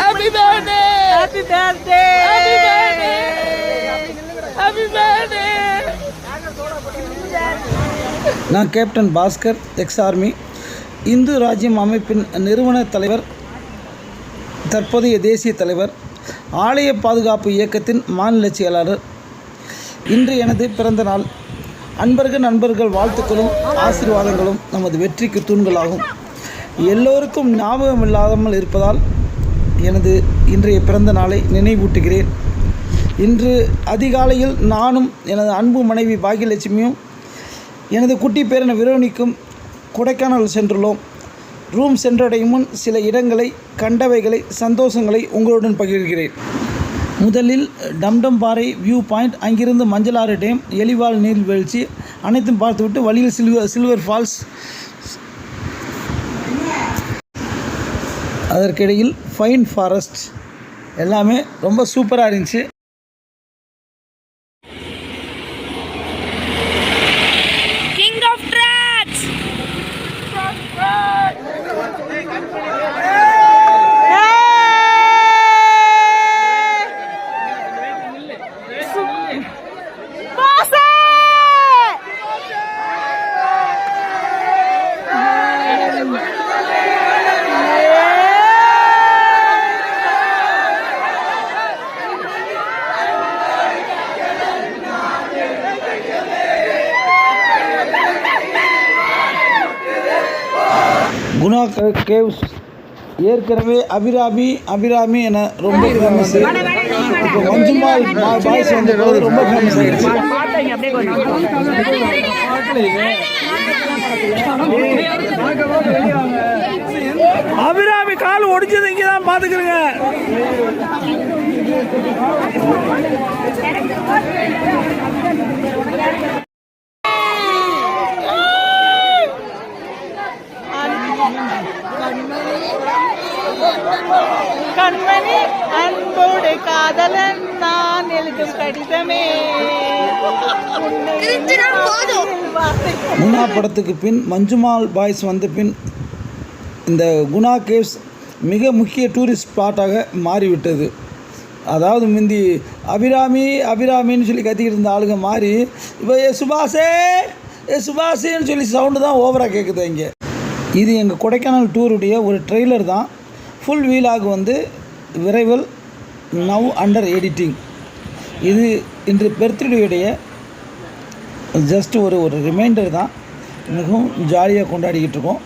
Happy birthday happy birthday நான் captain Bhaskar ex army. Hindu Rajyam அமைப்பின் நிறுவன தலைவர் தற்போதைய தேசிய தலைவர் ஆலய பாதுகாப்பு இயக்கத்தின் மாநில செயலாளர். இன்று எனது பிறந்த நாள். அன்பர்கள் நண்பர்கள் வாழ்த்துக்களும் ஆசீர்வாதங்களும் நமது வெற்றிக்கு தூண்களாகும். எல்லோருக்கும் ஞாபகம் இல்லாமல் இருப்பதால் எனது இன்றைய பிறந்த நாளை நினைவூட்டுகிறேன். இன்று அதிகாலையில் நானும் எனது அன்பு மனைவி பாகியலட்சுமியும் எனது குட்டி பேரன விரோனிக்கும் கொடைக்கானல் சென்றுள்ளோம். ரூம் சென்றடையும் முன் சில இடங்களை கண்டவைகளை சந்தோஷங்களை உங்களுடன் பகிர்கிறேன். முதலில் டம்டம் பாறை வியூ பாயிண்ட் அங்கிருந்து மஞ்சளாறு டேம் எலிவால் நீர்வீழ்ச்சி அனைத்தும் பார்த்துவிட்டு வழியில் சில்வர் சில்வர் ஃபால்ஸ் அதற்கிடையில் ஃபைன் ஃபாரஸ்ட். எல்லாமே ரொம்ப சூப்பராக இருந்துச்சு. குணா கே- கேவ்ஸ். ஏற்கனவே அபிராமி அபிராமி என ரொம்ப ஃபேமஸ் இப்போ மஞ்சுமால் பாய்ஸ் வந்த பிறகு ரொம்ப ஃபேமஸ் ஆகிடுச்சு அபிராமி கால் ஒடிச்சது இங்கே தான் பார்த்துக்கிறேங்க கண்மணி அன்போடு காதலன் நான் எழுதும் கடிதமே. குணா படத்துக்கு பின் மஞ்சுமால் பாய்ஸ் வந்த பின் இந்த குணா கேவ்ஸ் மிக முக்கிய டூரிஸ்ட் ஸ்பாட்டாக மாறிவிட்டது. அதாவது முந்தி அபிராமி அபிராமின்னு சொல்லி கத்திக்கிட்டு இருந்த ஆளுங்க மாறி இப்போ ஏ சுபாஷே ஏ சுபாஷேன்னு சொல்லி சவுண்டு தான் ஓவராக கேட்குது இங்கே. இது எங்கள் கொடைக்கானல் டூருடைய ஒரு ட்ரெய்லர் தான். ஃபுல் வீலாக வந்து விரைவில் நவ் அண்டர் எடிட்டிங் இது இன்று பெர்த்டேயுடைய ஜஸ்ட் ஒரு ஒரு ரிமைண்டர் தான். மிகவும் ஜாலியாக கொண்டாடிக்கிட்டு இருக்கோம்.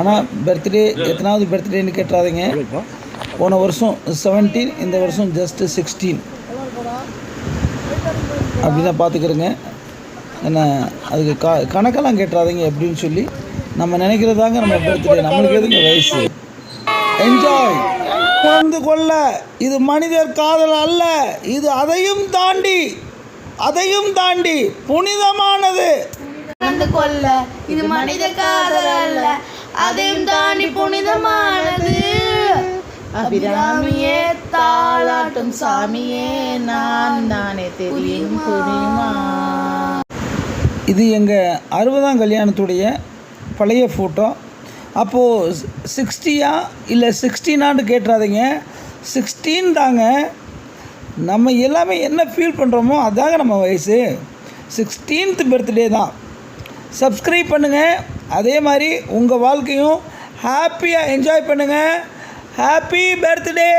ஆனால் பர்த்டே எத்தனாவது பர்த்டேன்னு கேட்டுறாதீங்க போன வருஷம் செவன்டீன் இந்த வருஷம் ஜஸ்ட்டு சிக்ஸ்டீன் அப்படின்னு பார்த்துக்கிறேங்க. என்ன அதுக்கு கா கணக்கெல்லாம் கேட்டுறாதீங்க எப்படின்னு சொல்லி நம்ம நினைக்கிறதாங்க நம்ம பர்த்டே நம்மளுக்கு எதுங்க வயசு? என்ஜாய் வந்து கொள்ள. இது மனிதர் காதல் அல்ல. இது அதையும் தாண்டி அதையும் தாண்டி புனிதமானது. வந்து கொள்ள. இது மனித காதல் அல்ல. அதையும் தாண்டி புனிதமானது. அபிராமியே தாளாட்டும் சாமியே நான் தானே தெரியும் புரியுமா இது எங்கள் அறுபதாம் கல்யாணத்துடைய பழைய ஃபோட்டோ அப்போது சிக்ஸ்டியா இல்லை சிக்ஸ்டீனான்னு கேட்டுறாதீங்க. சிக்ஸ்டீன் தாங்க நம்ம எல்லாமே என்ன ஃபீல் பண்ணுறோமோ அதாங்க நம்ம வயசு. சிக்ஸ்டீன்த் பர்த்டே தான். சப்ஸ்கிரைப் பண்ணுங்கள் அதே மாதிரி உங்கள் வாழ்க்கையும் ஹாப்பியாக என்ஜாய் பண்ணுங்கள் ஹாப்பி பர்த்டே